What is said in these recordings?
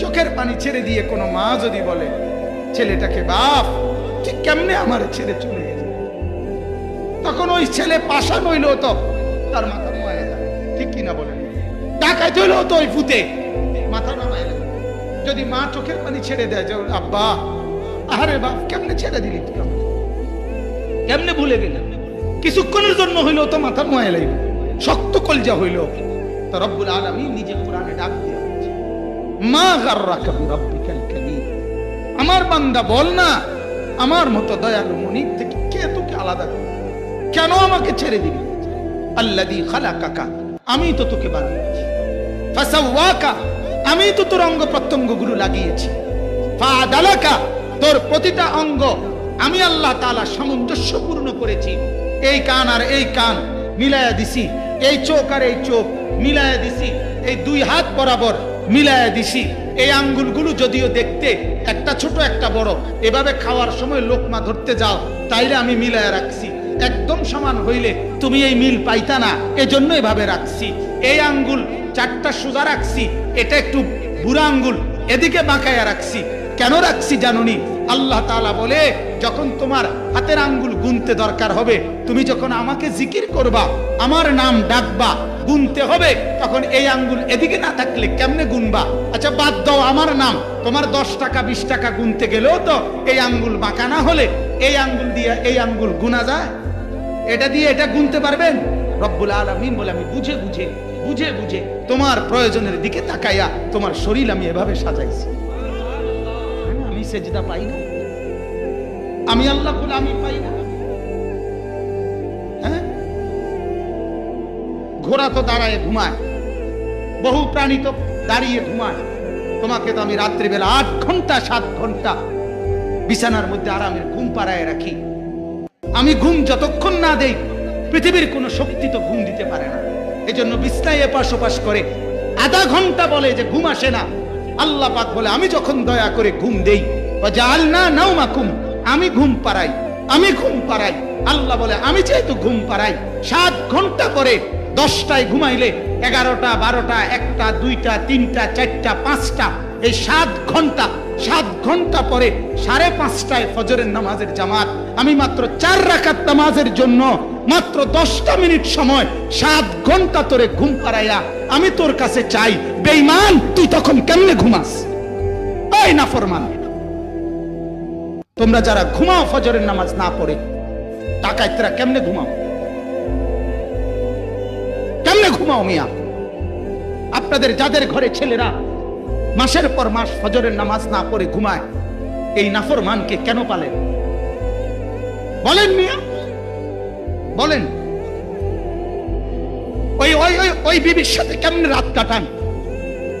চোখের পানি ছেড়ে দিয়ে কোনো মা যদি বলে, ছেলেটাকে বাপ তুই কেমনে আমার ছেড়ে চলে গেলি তখন ওই ছেলে পাশা নইলেও তো তার মাথা ঠিক কিনা তো ওই ফুতে মাথা যদি মা চোখের পানি ছেড়ে দেয়, যে আব্বা আরে বাপ, কেমনে ছেড়ে দিলি তুই? কেমনে ভুলে গেলেন কিছুক্ষণের জন্য হইলেও তো মাথা নোয়া লাগবে। শক্ত কলজা হইল তো রব্বুল আলমী নিজে কোরআনে ডাক দিয়ে মা গার্রাকা কারীম। আমার বান্দা বল না, আমার মতো দয়ালু মনিব থেকে কে তোকে আলাদা করে কেন আমাকে ছেড়ে দিবি? আল্লাদি খালাকাকা, আমি তো তোকে বানিয়েছি। ফাসাওয়াকা, আমি তো তোর অঙ্গ প্রত্যঙ্গগুলো লাগিয়েছি। তোর প্রতিটা অঙ্গ আমি আল্লাহ তাআলা সামঞ্জস্যপূর্ণ করেছি। এই কান আর এই কান মিলায়া দিছি, এই চোখ আর এই চোখ মিলায়া দিছি, এই দুই হাত বরাবর মিলায়া দিছি। এই আঙ্গুলগুলো যদিও দেখতে একটা ছোট, একটা বড়, এভাবে খাওয়ার সময় লোকমা ধরতে যাও, তাইলে আমি মিলায়া রাখছি। একদম সমান হইলে তুমি এই মিল পাইতা না, এজন্য এভাবে রাখছি। এই আঙ্গুল চারটা সোজা রাখছি, এটা একটু বুড়া আঙ্গুল, এদিকে বাঁকায়া রাখছি। কেন রাখছি জানুনি? আল্লাহ তাআলা বলে, যখন তোমার হাতের আঙ্গুল গুনতে দরকার হবে, তুমি যখন আমাকে জিকির করবা, আমার নাম ডাকবা, গুনতে হবে, তখন এই আঙ্গুল এদিকে না থাকলে কেমনে গুনবা? আচ্ছা বাদ দাও আমার নাম, তোমার দশ টাকা, বিশ টাকা গুনতে গেলেও তো এই আঙ্গুল বাঁকা না হলে এই আঙ্গুল দিয়ে এই আঙ্গুল গুনা যায়। এটা দিয়ে এটা গুনতে পারবেন? রব্বুল আলামিন বলে, আমি বুঝে বুঝে বুঝে বুঝে তোমার প্রয়োজনের দিকে তাকাইয়া তোমার শরীর আমি এভাবে সাজাইছি। সেজদা পাই না। আমি আল্লাহ বলে আমি পাই না। হ্যাঁ? ঘোড়া তো দাঁড়ায় ঘুমায়, বহু প্রাণী তো দাঁড়িয়ে ঘুমায়। তোমাকে তো আমি রাত্রিবেলা আট ঘণ্টা, সাত ঘণ্টা বিছানার মধ্যে আরামের ঘুম পাড়ায় রাখি। আমি ঘুম যতক্ষণ না দেই, পৃথিবীর কোনো শক্তি তো ঘুম দিতে পারে না। এজন্য বিছনায় এপাশ করে আধা ঘণ্টা বলে যে ঘুম আসে না। আল্লাহ পাক বলে, আমি যখন দয়া করে ঘুম দেই আমি ঘুম পাড়াই, আমি ঘুম পাড়াই। আল্লাহ বলে, আমি যেহেতু ঘুম পাড়াই। সাত ঘণ্টা পরে দশটায় ঘুমাইলে এগারোটা, বারোটা, একটা, দুইটা, তিনটা, চারটা, পাঁচটা, এই সাত ঘণ্টা সাত ঘণ্টা পরে সাড়ে পাঁচটায় ফজরের নামাজের জামাত। আমি মাত্র চার রাকাত নামাজের জন্য মাত্র দশটা মিনিট সময় সাত ঘণ্টা তোরে ঘুম পাড়াইয়া আমি তোর কাছে চাই। বেইমান তুই তখন কেমনে ঘুমাস? এই না ফরমান তোমরা যারা ঘুমাও ফজরের নামাজ না পড়ে টাকায়তরা কেমনে ঘুমাও? কেমনে ঘুমাও মিয়া? আপনাদের যাদের ঘরে ছেলেরা মাসের পর মাস ফজরের নামাজ না পড়ে ঘুমায়, এই নাফরমানকে কেন পালেন? বলেন মিয়া, বলেন। ওই ওই ওই ওই বিবির সাথে কেমনে রাত কাটান?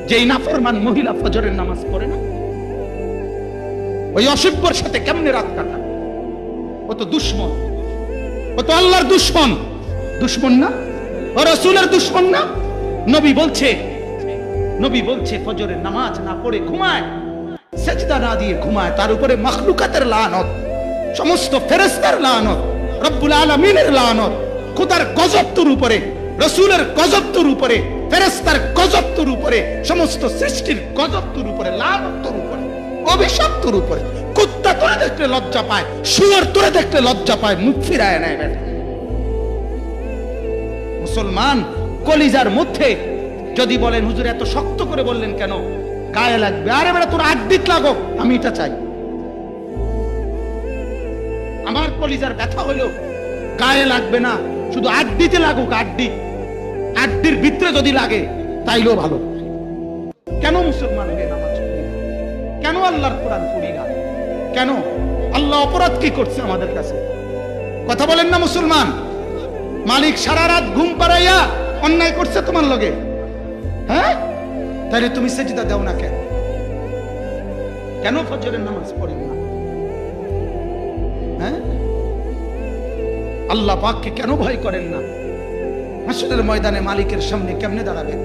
যে নাফরমান মহিলা ফজরের নামাজ পড়ে না ওই অসভ্যর সাথে কেমনে রাত কাটান ও তো দুশ্মন। ও তো আল্লাহর দুশ্মন। দুশ্মন না? ও রসুলের দুশ্মন না? নবী বলছে নবী বলছে, ফজরের নামাজ না পড়ে ঘুমায়। সেজদা না দিয়ে ঘুমায়, তার উপরে মখলুকাতের লানত, সমস্ত ফেরেস্তার লানত, রব্বুল আলমিনের লানত, খুদার গজত্বর উপরে, রসুলের গজত্বর উপরে ফেরেস্তার গজত্বর উপরে, সমস্ত সৃষ্টির গজত্বর উপরে লানত্বর উপরে। উপরে। কুত্তা লজ্জা পায়, শুয়ার লজ্জা পায়, মুখ ফিরায় নেয় মুসলমান কলিজার মধ্যে যদি বলেন, হুজুর, এত শক্ত করে বললেন কেন? গায়ে লাগবে। আরে বেটা, তোর আড্ডিত লাগো আমি এটা চাই। আমার কলিজার ব্যথা হলো গায়ে লাগবে না, শুধু আড্ডিতে লাগুক, আড্ডি। আড্ডির ভিতরে যদি লাগে, তাইলেও ভালো। কেন মুসলমান পড়ি না? কেন আল্লাহর কোরআন পড়ি না? কেন? আল্লাহ অপরাধ কি করছে আমাদের কাছে? কথা বলেন না মুসলমান। মালিক সারা রাত ঘুম পাড়াইয়া অন্যায় করছে তোমার লগে। হ্যাঁ? তাহলে তুমি সেজদা দাও না কেন? কেন ফজরের নামাজ পড়েন না? হ্যাঁ? আল্লাহ পাককে কেন ভয় করেন না? হাসরের ময়দানে মালিকের সামনে কেমনে দাঁড়াবেন?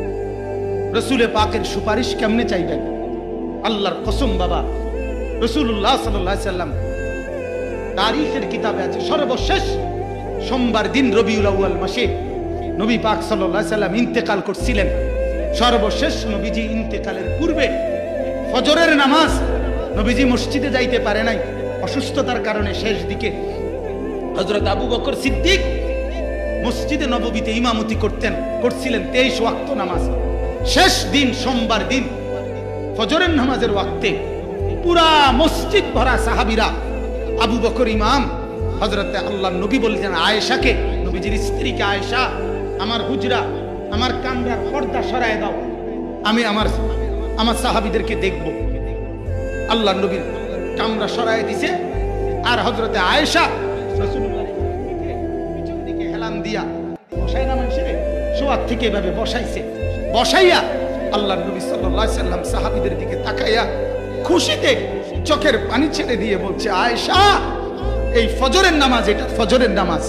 রসুলে পাকের সুপারিশ কেমনে চাইবেন? আল্লাহর কসম বাবা। রসুল্লাহ সাল্লাহ সাল্লাম তারিখের কিতাবে আছে সর্বশেষ সোমবার দিন রবিউল আউয়াল মাসে নবী পাক সাল্লাহ সাল্লাম ইন্তেকাল করছিলেন। সর্বশেষ নবীজি ইন্তেকালের পূর্বে ফজরের নামাজ নবীজি মসজিদে যাইতে পারে নাই। অসুস্থতার কারণে শেষ দিকে হজরত আবু বকর সিদ্দিক মসজিদে নববীতে ইমামতি করতেন, করছিলেন তেইশ ওয়াক্ত নামাজ। শেষ দিন সোমবার দিন ফজরের নামাজের ওয়াক্তে পুরা মসজিদ ভরা সাহাবিরা আবু বকর ইমাম হজরতে আল্লাহ নবী বলছেন আয়েশাকে, নবীজির স্ত্রীকে আয়েশা, আমার হুজরা, আমার কামরার পর্দা সরায় দাও, আমি আমার আমার সাহাবিদেরকে দেখব। আল্লাহ নবীর কামরা সরায় দিছে, আর হজরতে আয়েশা হেলান দিয়া বসাই না মানুষের শোয়ার থেকে এভাবে বসাইছে। বসাইয়া আল্লাহ নবী সাল্লাম সাহাবীদের দিকে তাকাইয়া খুশিতে চোখের পানি ছেড়ে দিয়ে বলছে, আয়েশা, এই ফজরের নামাজ এটা ফজরের নামাজ।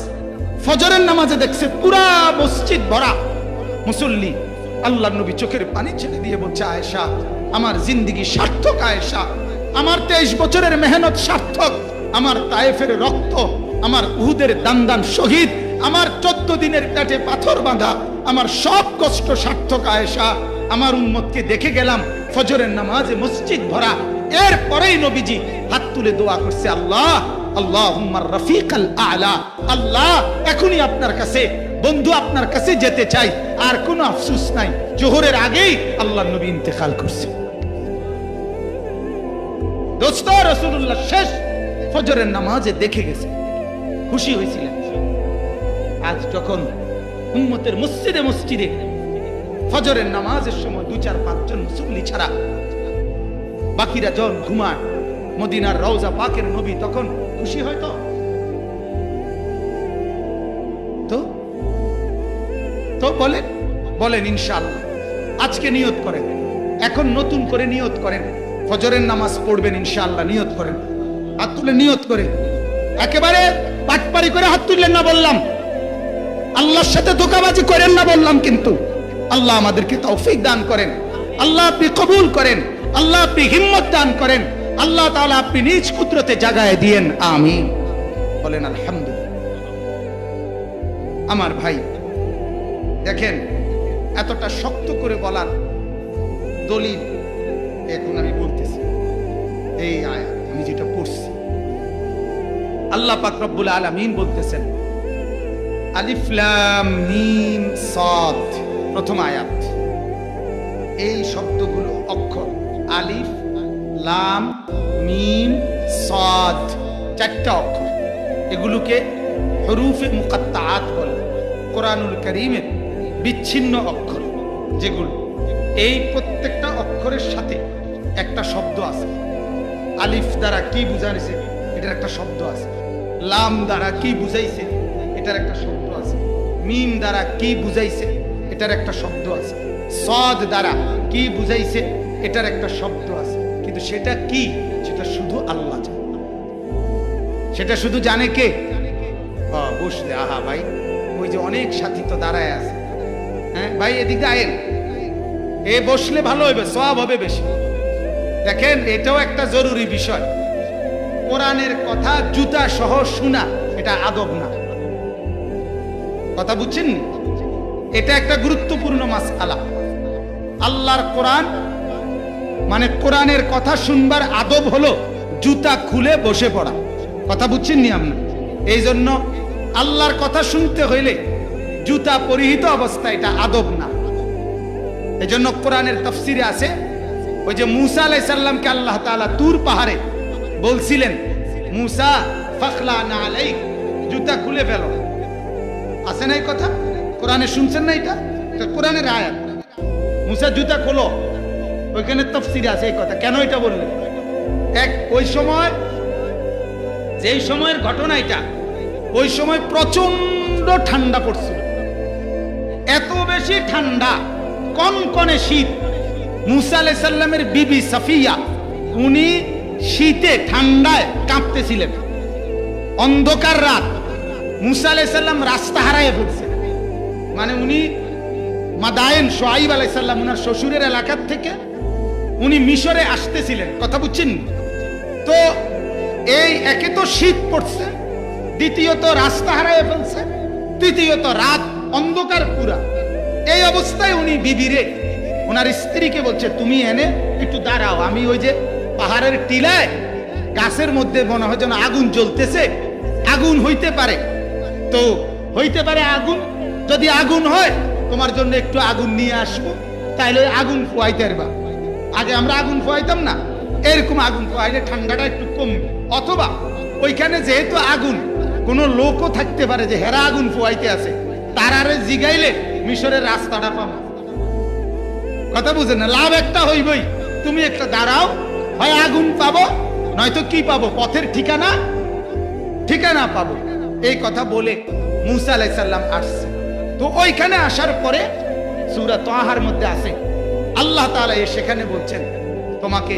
ফজরের নামাজে দেখছে পুরা মসজিদ ভরা। মুসল্লি আল্লাহ নবী চোখের পানি ছেড়ে দিয়ে বলছে, আয়েশা, আমার জিন্দিগি সার্থক, আয়েশা। আমার তেইশ বছরের মেহনত সার্থক। আমার তায়েফের রক্ত, আমার উহুদের দান দান শহীদ। আমার চোদ্দ দিনের পেটে পাথর বাঁধা। আমার সব কষ্ট সার্থক, আয়েশা। আমার উম্মতকে দেখে গেলাম ফজরের নামাজে মসজিদ ভরা। এরপরেই নবীজি হাত তুলে দোয়া করছে, আল্লাহ আল্লাহ রফিকাল আলা। আল্লাহ, এখনই আপনার কাছে, বন্ধু আপনার কাছে যেতে চাই। আর কোনো আফসুস নাই, জোহরের আগেই আল্লাহ নবী ইন্তেকাল করছে। দোস্ত রসুল্লাহ শেষ ফজরের নামাজে দেখে গেছে। খুশি হয়েছিলেন। আজ যখন উম্মতের মসজিদে মসজিদে ফজরের নামাজের সময় দু চার পাঁচজন মুসল্লি ছাড়া। বাকিরা জন ঘুমায়। মদিনার রওজা পাকের নবী তখন খুশি হয়তো তো? তো? বলেন বলেন ইনশাআল্লাহ। আজকে নিয়ত করেন। এখন নতুন করে নিয়ত করেন। ফজরের নামাজ পড়বেন ইনশাআল্লাহ, নিয়ত করেন। হাত তুলে নিয়ত করে একেবারে পাটপারি করে হাত তুললেন না বললাম। আল্লাহর সাথে ধোকাবাজি করেন না বললাম কিন্তু। আল্লাহ আমাদেরকে তৌফিক দান করেন। আল্লাহ আপনি কবুল করেন। আল্লাহ আপনি হিম্মত দান করেন। আল্লাহ তাআলা আপনি নিজ কুদরতে জাগায় দিয়েন। আমিন। বলেন, আলহামদুলিল্লাহ। আমার ভাই, দেখেন, এতটা শক্ত করে বলার দলিল এখন আমি বলতেছি। এই আয়াত আমি যেটা পড়ছি। আল্লাহ পাক রব্বুল আলামিন বলতেছেন, আলিফ লাম মিম সাদ। প্রথম আয়াত। এই শব্দগুলো অক্ষর। আলিফ, লাম, মিম, সাদ, চারটা অক্ষর। এগুলোকে হরুফে মুকাত্তাআত বলে। কোরআনুল করিমের বিচ্ছিন্ন অক্ষর যেগুলো। এই প্রত্যেকটা অক্ষরের সাথে একটা শব্দ আছে। আলিফ দ্বারা কি বুঝাইছে এটার একটা শব্দ আছে। লাম দ্বারা কি বুঝাইছে? এটার একটা শব্দ আছে। মিম দ্বারা কি বুঝাইছে? এটার একটা শব্দ আছে। সদ দ্বারা কি বুঝাইছে? এটার একটা শব্দ আছে। কিন্তু সেটা কি? সেটা শুধু আল্লাহ জানে। সেটা শুধু জানে কে? বসলে আহা ভাই, ওই যে অনেক সাথী তো দাঁড়ায় আছে। হ্যাঁ ভাই, এদিকে আয়েন। এ বসলে ভালো হবে, সব হবে বেশি। দেখেন, এটাও একটা জরুরি বিষয়। কোরআনের কথা জুতা সহ শোনা, এটা আদব না। কথা বুঝছেন নি? এটা একটা গুরুত্বপূর্ণ মাস আলা আল্লাহর কোরআন মানে কোরআনের কথা শুনবার আদব হলো জুতা খুলে বসে পড়া। কথা বুঝছেন নি এই জন্য আল্লাহর কথা শুনতে হইলে জুতা পরিহিত অবস্থা এটা আদব না। এই জন্য কোরআনের তফসিরে আছে, ওই যে মুসা আলাই সাল্লামকে আল্লাহ তাআলা তুর পাহাড়ে বলছিলেন, মুসা, ফখলা না আলাই জুতা খুলে ফেলো। আছে না এই কথা? কোরআনে শুনছেন না এটা? কোরআনের আয়াত। মুসা জুতা খোলো। ওইখানে তফসিরে আছে এই কথা। কেন এটা বললেন? এক ওই সময়, যেই সময়ের ঘটনা এটা, ওই সময় প্রচণ্ড ঠান্ডা পড়ছিল। এত বেশি ঠান্ডা কনকনে শীত। মুসা আলাই সাল্লামের বিবি সাফিয়া, উনি শীতে, ঠান্ডায় কাঁপতেছিলেন। অন্ধকার রাত, মুসা আলাই সাল্লাম রাস্তা হারায় ফেলছে। মানে উনি মাদায়েন সোয়াইব আলাই সাল্লাম উনার শ্বশুরের এলাকার থেকে উনি মিশরে আসতেছিলেন। কথা বুঝছেন? তো এই একে তো শীত পড়ছে, দ্বিতীয়ত রাস্তা হারায় ফেলছে, তৃতীয়ত রাত অন্ধকার পুরা। এই অবস্থায় উনি বিবিরে ওনার স্ত্রীকে বলছে, তুমি এনে একটু দাঁড়াও, আমি ওই যে পাহাড়ের টিলায় গাছের মধ্যে মনে হয় যেন আগুন জ্বলতেছে, আগুন হইতে পারে। তো হইতে পারে আগুন যদি আগুন হয়, তোমার জন্য একটু আগুন নিয়ে আসব। তাইলে আগুন ফুয়াইতে পারবা। আগে আমরা আগুন ফুয়াইতাম না, এরকম আগুন ফুয়াইলে ঠান্ডাটা একটু কমবে। অথবা ওইখানে যেহেতু আগুন, কোনো লোকও থাকতে পারে যে হেরা আগুন ফুয়াইতে আছে। তারারে জিগাইলে মিশরের রাস্তাটা পাবো। কথা বুঝেন না? লাভ একটা হইবই। তুমি একটা দাঁড়াও, হয় আগুন পাবো, নয়তো কি পাবো? পথের ঠিকানা? ঠিকানা পাবো। এই কথা বলে মুসা আলাইসাল্লাম আসছে। তো ওইখানে আসার পরে সুরা তোহার মধ্যে আছে। আল্লাহ তাআলা সেখানে বলছেন, তোমাকে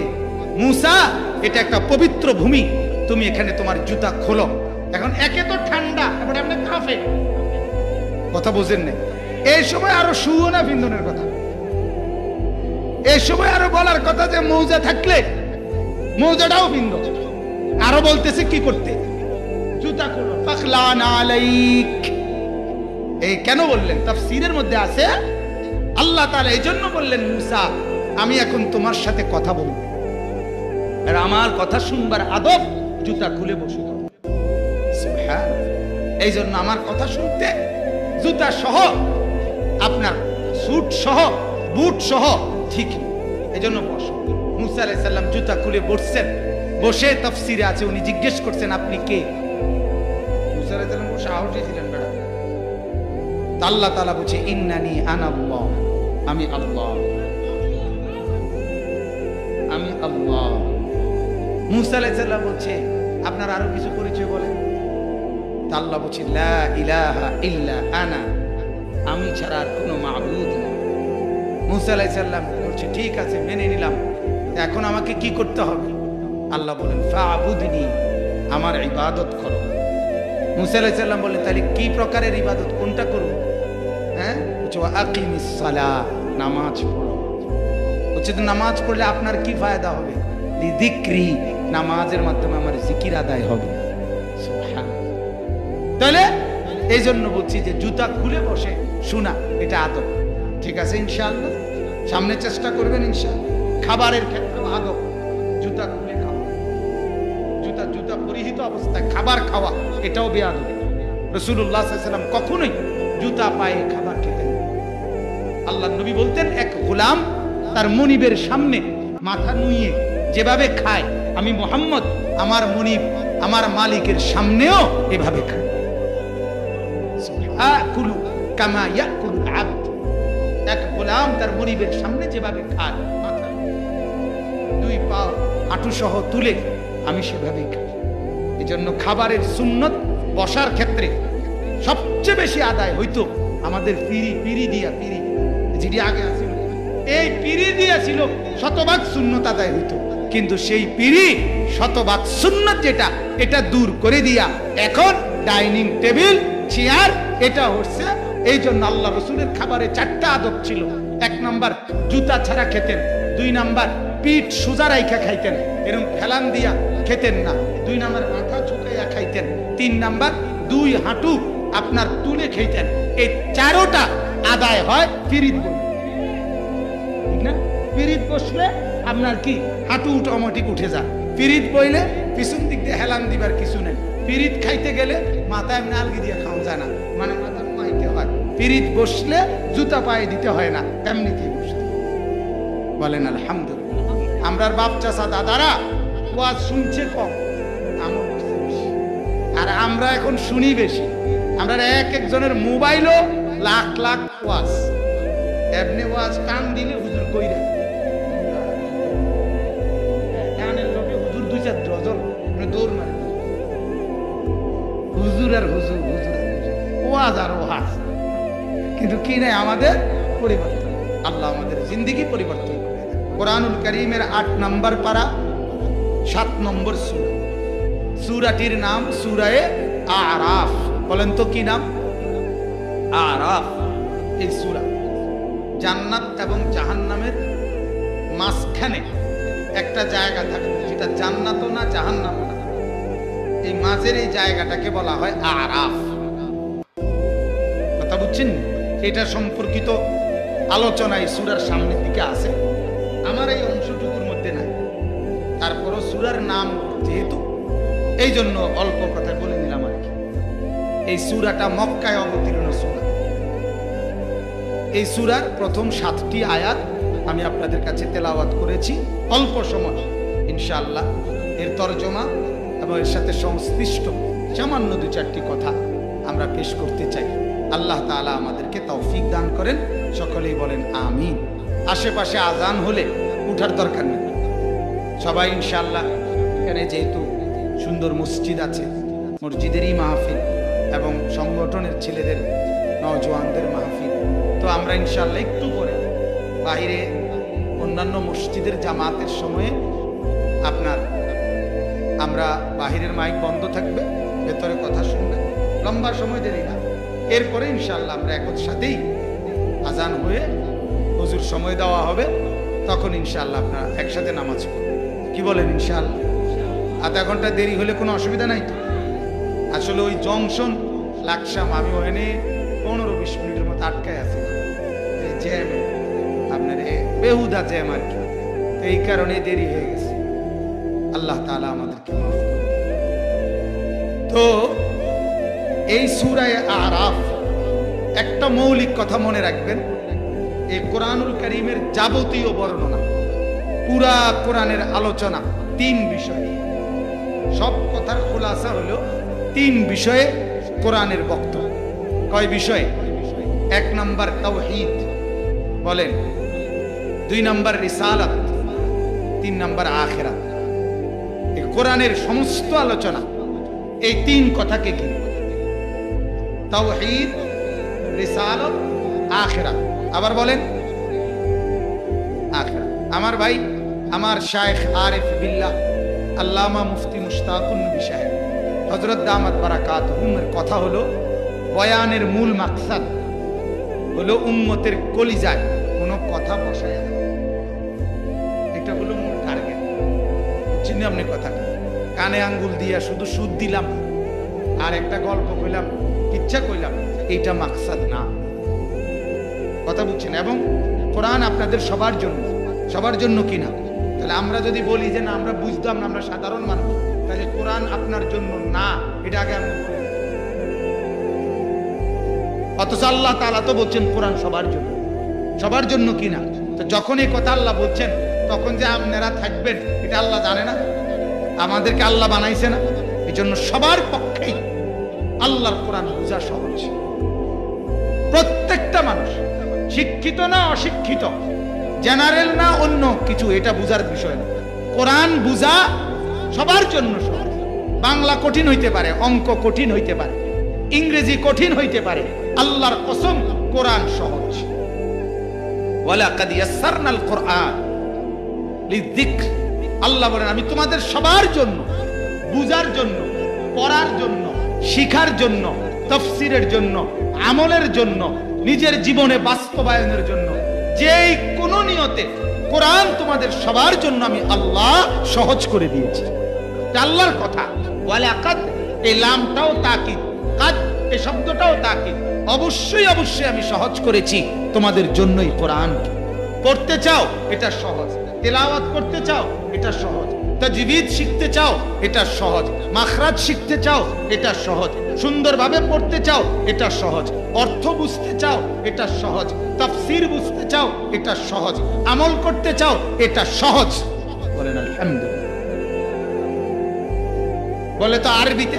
মুসা, এটা একটা পবিত্র ভূমি, তুমি এখানে তোমার জুতা খোলো। এখন একে তো ঠান্ডা, এবার আপনি কাফে কথা বুঝেন নাই। এই সময় আরও শুও না বিন্দনের কথা। এই সময় আরও বলার কথা যে মৌজা থাকলে, মৌজাটাও বিন্দ আরও বলতেছে কি করতে? জুতা খুলো। ফাখলান আলাইক। এই কেন বললেন? তাফসীরের মধ্যে আছে, আল্লাহ তাআলা এই জন্য বললেন, মুসা, আমি এখন তোমার সাথে কথা বলব। আর আমার কথা শুনবার আদব জুতা খুলে বসে। এই জন্য আমার কথা শুনতে জুতা সহ, আপনার স্যুট সহ বুট সহ ঠিক এই জন্য বসো। মুসা আলাইসাল্লাম জুতা খুলে বসছেন। বসে তফসিরে আছে, উনি জিজ্ঞেস করছেন, আপনি কে? মুসা আলাইসাল্লাম বসে আহটে ছিলেন আল্লাহ তালা বলছে, ইন্নানি আনাল্লাহ আমি আল্লাহ। আমি আল্লাহ। মুসা আলাইসাল্লাম বলছে, আপনার আরও কিছু পরিচয় বলেন? আল্লাহ বলছে, লা ইলাহা ইল্লা আনা। আমি ছাড়া আর কোনো মাবুদ না মুসা আলাইসাল্লাম বলছে, ঠিক আছে, মেনে নিলাম। এখন আমাকে কি করতে হবে? আল্লাহ বলেন, ফাবুদনি, আমার ইবাদত করো। মুসা আলাইসাল্লাম বললেন, তাহলে কি প্রকারের ইবাদত? কোনটা করব? হ্যাঁ? নামাজ পড়ো। নামাজ পড়লে আপনার কি ফায়দা হবে? নামাজের মাধ্যমে আমার জিকির আদায় হবে। তাহলে এই জন্য বলছি যে জুতা খুলে বসে শোনা, এটা আদব। ঠিক আছে সামনে চেষ্টা করবেন, ইনশাআল্লাহ। খাবারের ক্ষেত্রে আদব জুতা খুলে খাওয়া জুতা জুতা পরিহিত অবস্থায় খাবার খাওয়া, এটাও বেআদব রসুল্লাহ কখনোই জুতা পায়ে না। আল্লাহ নবী বলতেন, এক গোলাম তার মনিবের সামনে মাথা নুইয়ে যেভাবে খায়, আমি মোহাম্মদ, আমার মনিব, আমার মালিকের সামনেও এভাবে খায়। দুই পা হাঁটু সহ তুলে আমি সেভাবেই খাই। এই জন্য খাবারের সুন্নত বসার ক্ষেত্রে সবচেয়ে বেশি আদায় হইতো আমাদের পিড়ি পিড়ি দিয়া পিড়ি। যেটি আগে আছিল এই পিড়ি দিয়া ছিল শতভাগ শূন্যতা আদায় হইতো কিন্তু সেই পিড়ি শতভাগ শূন্য যেটা, এটা দূর করে দিয়া এখন ডাইনিং টেবিল, চেয়ার, এটা হচ্ছে এই জন্য আল্লাহ রসুলের খাবারে চারটা আদব ছিল। এক নাম্বার, জুতা ছাড়া খেতেন। দুই নাম্বার, পিঠ সোজা রাইখা খাইতেন। এরকম ফেলান দিয়া খেতেন না। দুই নাম্বার, মাথা ঝুঁকাইয়া খাইতেন। তিন নাম্বার, দুই হাঁটু আপনার তুলে খেতেন। এই চারোটা আদায় হয় বলে ঠিক না? পিরিত বসলে আপনার কি? হাঁটু অটোমেটিক উঠে যায়। পিরিত বইলে পিছন দিক দিয়ে হেলান দিবার কিছু নেই। পিরিত খাইতে গেলে মাথায় এমনি আলগি দিয়ে খাওয়া যায় না। মানে মাথা মাইতে হয়। পিরিত বসলে জুতা পায়ে দিতে হয় না এমনিতেই বসতে বলেন, আলহামদুলিল্লাহ। আমরার বাপ চাষা দাদারা, ওয়াজ শুনছে কম আর আমরা এখন শুনি বেশি। আমরা এক একজনের মোবাইলও লাখ লাখ ওয়াজ। এমনি ওয়াজ কান দিলে হুজুর কইরা। কানের লগে হুজুর দুই চার ডজন মানে দৌড় মারে। হুজুর আর হুজুর হুজুর ওয়াজ আর ওয়াজ। কিন্তু কি নাই আমাদের পরিবর্তন। আল্লাহ আমাদের জিন্দিগি পরিবর্তন করে কোরআনুল করিমের আট নম্বর পারা, সাত নম্বর সুরা। সুরাটির নাম সুরায়ে আরাফ। বলেন তো কি নাম? আরাফ এই সুরা। জান্নাত এবং জাহান্নামের মাঝখানে একটা জায়গা থাকে, যেটা জান্নাতও না, জাহান্নামও না। এই মাঝের এই জায়গাটাকে বলা হয় আরাফ। কথা বুঝছেন? এটা সম্পর্কিত আলোচনা এই সুরার সামনের দিকে আছে। আমার এই অংশটুকুর মধ্যে নাই। তারপরও সুরার নাম যেহেতু এই জন্য অল্প কথা বলে এই সুরাটা মক্কায় অবতীর্ণ সুরা। এই সুরার প্রথম সাতটি আয়াত আমি আপনাদের কাছে তেলাওয়াত করেছি অল্প সময়, ইনশাআল্লাহ। এর তর্জমা এবং এর সাথে সংশ্লিষ্ট সামান্য দু চারটি কথা আমরা পেশ করতে চাই। আল্লাহ তাআলা আমাদেরকে তৌফিক দান করেন, সকলেই বলেন আমিন। আশেপাশে আজান হলে উঠার দরকার নেই। সবাই ইনশাআল্লাহ, এখানে যেহেতু সুন্দর মসজিদ আছে, মসজিদেরই মাহফিল। এবং সংগঠনের ছেলেদের নওজোয়ানদের মাহফিল। তো আমরা ইনশাল্লাহ একটু পরে বাইরে অন্যান্য মসজিদের জামাতের সময়ে আপনার, আমরা বাহিরের মাইক বন্ধ থাকবে, ভেতরে কথা শুনবে লম্বা সময় দেরি না। এরপরে ইনশাল্লাহ আমরা একর সাথেই আজান হয়ে হুজুর সময় দেওয়া হবে। তখন ইনশাল্লাহ আপনারা একসাথে নামাজ পড়বেন। কি বলেন ইনশাল্লাহ আধা ঘণ্টা দেরি হলে কোনো অসুবিধা নাই তো? আসলে ওই জংশন লাকসাম, আমি ওখানে পনেরো বিশ মিনিটের মতো আটকায় আছি। জ্যামে, আপনার বেহুদা জ্যাম আর কি। তো এই কারণে দেরি হয়ে গেছে। আল্লাহ তাআলা আমাদেরকে মাফ তো এই সুরায় আরাফ, একটা মৌলিক কথা মনে রাখবেন, এই কোরআনুল করিমের যাবতীয় বর্ণনা, পুরা কোরআনের আলোচনা, তিন বিষয়। সব কথার খোলাসা হলো তিন বিষয়ে কোরআনের বক্তব্য। কয় বিষয়ে? এক নম্বর তাওহীদ, বলেন। দুই নম্বর রিসালাত, তিন নম্বর আখেরাত। এই কোরআনের সমস্ত আলোচনা এই তিন কথাকে কি তাওহীদ, রিসালাত, আখেরাত। আবার বলেন, আখেরাত। আমার ভাই, আমার শায়েখ আরিফ বিল্লাহ, আল্লামা মুফতি মুশতাকুন সাহেব হজরত দামাত বারাকাত হুমের কথা হলো, বয়ানের মূল মাকসাদ হলো উম্মতের কলিজায় কোনো কথা বসায় না। এটা হলো মূল টার্গেট বুঝছেন আপনি কথা কানে আঙ্গুল দিয়া শুধু সুদ দিলাম, আর একটা গল্প কইলাম, ইচ্ছা কইলাম, এইটা মাকসাদ না। কথা বুঝছেন? এবং কোরআন আপনাদের সবার জন্য সবার জন্য কি না তাহলে আমরা যদি বলি যে না, আমরা বুঝতাম না, আমরা সাধারণ মানুষ। তাহলে কোরআন আপনার জন্য না, এটা আগে বলেন। অথচ আল্লাহ তাআলা তো বলছেন কোরআন সবার জন্য। সবার জন্য কি না? তো যখন এই কথা আল্লাহ বলছেন, তখন যে আপনারা থাকবেন, এটা আল্লাহ জানে না। আমাদেরকে আল্লাহ বানাইছে না। এই জন্য সবার পক্ষেই আল্লাহর কোরআন বোঝা সহজ। প্রত্যেকটা মানুষ, শিক্ষিত না অশিক্ষিত, জেনারেল না অন্য কিছু, এটা বুঝার বিষয় না। কোরআন বুঝা সবার জন্য বাংলা কঠিন হইতে পারে, অঙ্ক কঠিন হইতে পারে, ইংরেজি কঠিন হইতে পারে, আল্লাহর কসম কোরআন সহজ। আল্লাহ বলেন, আমি তোমাদের সবার জন্য, বুঝার জন্য, পড়ার জন্য, শিখার জন্য, তফসিরের জন্য, আমলের জন্য, নিজের জীবনে বাস্তবায়নের জন্য, যেই কোন নিয়তে কোরআন তোমাদের সবার জন্য আমি আল্লাহ সহজ করে দিয়েছি। এটা আল্লাহর কথা। ওয়ালাকাদ এই লামটাও তাকিদ, কাদ এই শব্দটাও তাকিদ। অবশ্যই অবশ্যই আমি সহজ করেছি তোমাদের জন্যই কোরআন। পড়তে চাও, এটা সহজ। তেলাওয়াত করতে চাও, এটা সহজ। তাজবিদ শিখতে চাও, এটা সহজ। মাখরাজ শিখতে চাও, এটা সহজ। সুন্দরভাবে পড়তে চাও, এটা সহজ। অর্থ বুঝতে চাও, এটা সহজ। তাফসীর বুঝতে চাও, এটা সহজ। আমল করতে চাও, এটা সহজ। বলেন, আলহামদুলিল্লাহ। বলে তো আরবিতে।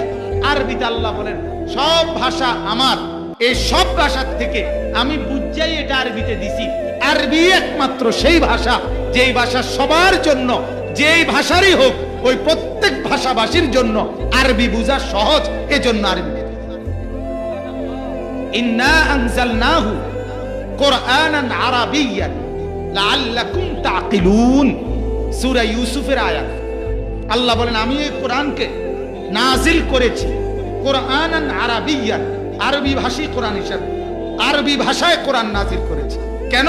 আরবিতে আল্লাহ বলেন, সব ভাষা আমার। এই সব ভাষার থেকে আমি বুঝাই এটা আরবিতে দিছি। আরবি একমাত্র সেই ভাষা, যেই ভাষা সবার জন্য, যেই ভাষারই হোক, ওই প্রত্যেক ভাষাভাষীর জন্য আরবি বুঝা সহজ, এজন্য আরবি ইন্না আনজালনাহু কোরআনান আরাবিয়্যান লাআল্লাকুম তাকিলুন সূরা ইউসুফের আয়াত। আল্লাহ বলেন, আমি এই কোরআনকে নাজিল করেছি। কোরআন আরাবিয়ান, আরবি ভাষী কোরআন হিসাবে, আরবি ভাষায় কোরআন নাজিল করেছি। কেন?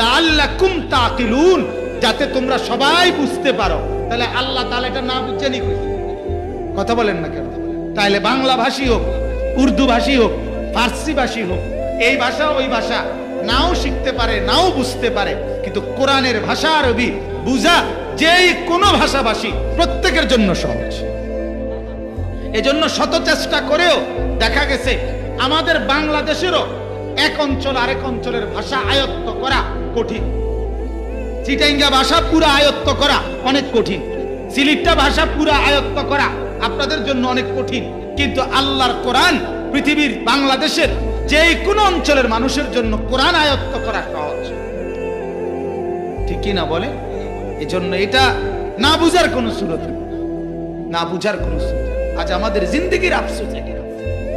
লাআল্লাকুম তাকিলুন, যাতে তোমরা সবাই বুঝতে পারো। তাহলে আল্লাহ তাআলা এটা না বুঝছেনি কথা বলেন না কেন? তাহলে বাংলা ভাষী হোক, উর্দু ভাষী হোক, ফার্সি ভাষী হোক, এই ভাষা ওই ভাষা, নাও শিখতে পারে, নাও বুঝতে পারে, কিন্তু কোরআনের ভাষা আরবি, বুঝা যেই কোনো ভাষাভাষী প্রত্যেকের জন্য সহজ। এজন্য শত চেষ্টা করেও দেখা গেছে আমাদের বাংলাদেশেরও এক অঞ্চল আরেক অঞ্চলের ভাষা আয়ত্ত করা কঠিন। চিটাইঙ্গা ভাষা পুরো আয়ত্ত করা অনেক কঠিন। সিলিপটা ভাষা পুরো আয়ত্ত করা আপনাদের জন্য অনেক কঠিন। কিন্তু আল্লাহর কোরআন পৃথিবীর বাংলাদেশের যে কোনো অঞ্চলের মানুষের জন্য কোরআন আয়ত্ত করা সহজ। ঠিক কি না বলে? এজন্য এটা না বুঝার কোনো সুরত। না বুঝার কোনো সুরত। আজ আমাদের জিন্দগির আফসোস।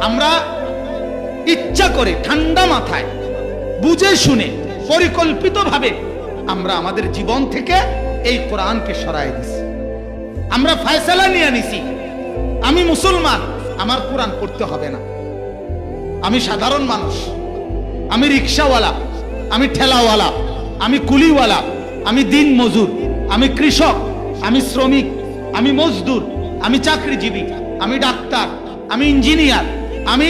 আমরা ইচ্ছা করে ঠান্ডা মাথায়, বুঝে শুনে, পরিকল্পিতভাবে আমরা আমাদের জীবন থেকে এই কোরআনকে সরাই দিছি। আমরা ফয়সালা নিয়ে নিছি। আমি মুসলমান, আমার কোরআন পড়তে হবে না। আমি সাধারণ মানুষ, আমি রিক্সাওয়ালা, আমি ঠেলাওয়ালা, আমি কুলিওয়ালা, আমি দিন মজুর, আমি কৃষক, আমি শ্রমিক, আমি মজদুর, আমি চাকরিজীবী। আমি ডাক্তার, আমি ইঞ্জিনিয়ার, আমি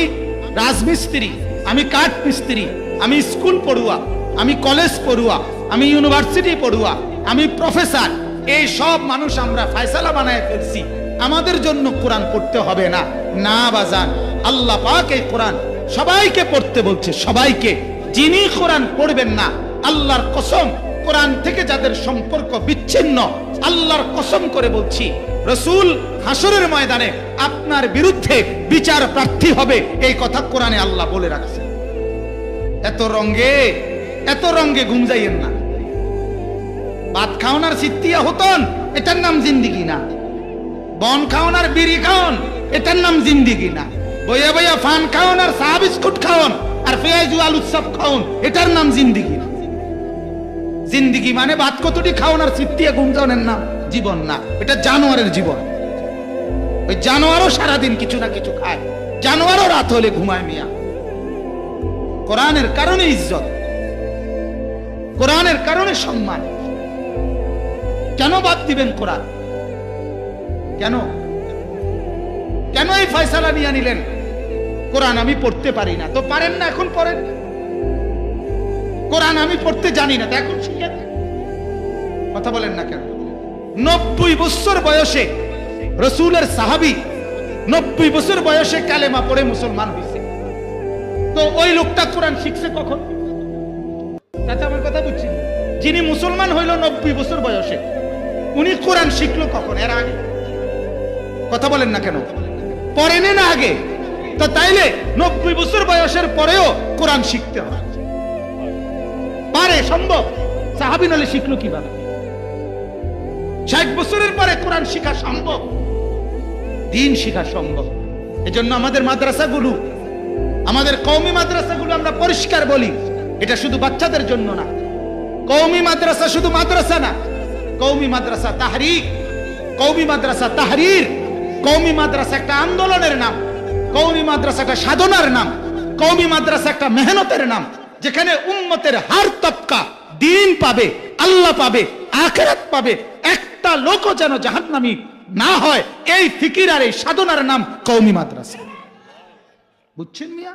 রাজমিস্ত্রি, আমি কাঠ মিস্ত্রি, আমি স্কুল পড়ুয়া, আমি কলেজ পড়ুয়া, আমি ইউনিভার্সিটি পড়ুয়া, আমি প্রফেসর, এই সব মানুষ আমরা ফয়সালা বানায় ফেলছি। আমাদের জন্য কোরআন পড়তে হবে না। না বাজান, আল্লাহ পাক এই কোরআন সবাইকে পড়তে বলছে, সবাইকে। যিনি কোরআন পড়বেন না, আল্লাহর কসম কোরআন থেকে যাদের সম্পর্ক বিচ্ছিন্ন, আল্লাহর কসম করে বলছি, রসুল হাসরের ময়দানে আপনার বিরুদ্ধে বিচার প্রার্থী হবে, এই কথা কোরআনে আল্লাহ বলে রাখছে এত রঙ্গে এত রঙ্গে ঘুম যাইয়েন না। ভাত খাওয়ানোর সিদ্ধিয়া হতন, এটার নাম জিন্দিগি না। বন খাওয়ানোর বিড়ি খাওন, এটার নাম জিন্দিগি না। বইয়া বইয়া ফান খাওন আর চা বিস্কুট খাওন আর পেঁয়াজু আলু সব খাওন, এটার নাম জিন্দিগি। জিন্দিগি মানে ভাত কতটি খাওন আর সিদ্ধিয়া ঘুম যাওয়ানের নাম জীবন না, এটা জানোয়ারের জীবন। ওই জানোয়ারও সারাদিন কিছু না কিছু খায়। জানোয়ারও রাত হলে ঘুমায় মিয়া। কোরআনের কারণে ইজ্জত। কোরআনের কারণে সম্মান। কেন বাদ দিবেন কোরআন? কেন? কেন এই ফয়সালা নিয়ে নিলেন? কোরআন আমি পড়তে পারি না। তো পারেন না, এখন পড়েন। কোরআন আমি পড়তে জানি না এখন শিখেন কথা বলেন না কেন? নব্বই বছর বয়সে রসুলের সাহাবি নব্বই বছর বয়সে কালেমা পড়ে মুসলমান হয়েছে। তো ওই লোকটা কোরআন শিখছে কখন? চাচা আমার কথা বুঝছি যিনি মুসলমান হইল নব্বই বছর বয়সে, উনি কোরআন শিখলো কখন? এর আগে। কথা বলেন না কেন? পড়েনি না আগে? তো তাইলে নব্বই বছর বয়সের পরেও কোরআন শিখতে হয়। পারে সম্ভব। সাহাবি নলে শিখলো কীভাবে? ষাট বছরের পরে কোরআন শিখা সম্ভব, দিন শিখা সম্ভব। এজন্য আমাদের মাদ্রাসাগুলো, আমাদের কৌমি মাদ্রাসাগুলো আমরা পরিষ্কার বলি, এটা শুধু বাচ্চাদের জন্য না। কৌমি মাদ্রাসা শুধু মাদ্রাসা না কৌমি মাদ্রাসা তাহরিক কৌমি মাদ্রাসা তাহরির কৌমি মাদ্রাসা একটা আন্দোলনের নাম কৌমি মাদ্রাসা একটা সাধনার নাম কৌমি মাদ্রাসা একটা মেহনতের নাম। যেখানে উম্মতের হার তপকা দিন পাবে, আল্লাহ পাবে, আখেরাত পাবে, একটা লোকও যেন জাহান্নামী না হয়, এই ফিকির আর এই সাধনার নাম কৌমি মাদ্রাসা। বুঝছেন মিয়া?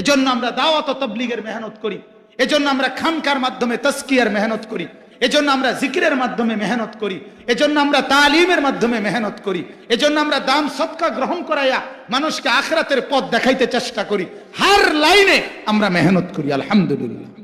এজন্য আমরা দাওয়াত তবলিগের মেহনত করি, এজন্য আমরা খানকার মাধ্যমে তস্কিয়ার মেহনত করি। এজন্য আমরা জিকিরের মাধ্যমে মেহনত করি, এজন্য আমরা তালিমের মাধ্যমে মেহনত করি, এজন্য আমরা দাম সৎকা গ্রহণ করাইয়া মানুষকে আখরাতের পথ দেখাইতে চেষ্টা করি। হার লাইনে আমরা মেহনত করি, আলহামদুলিল্লাহ।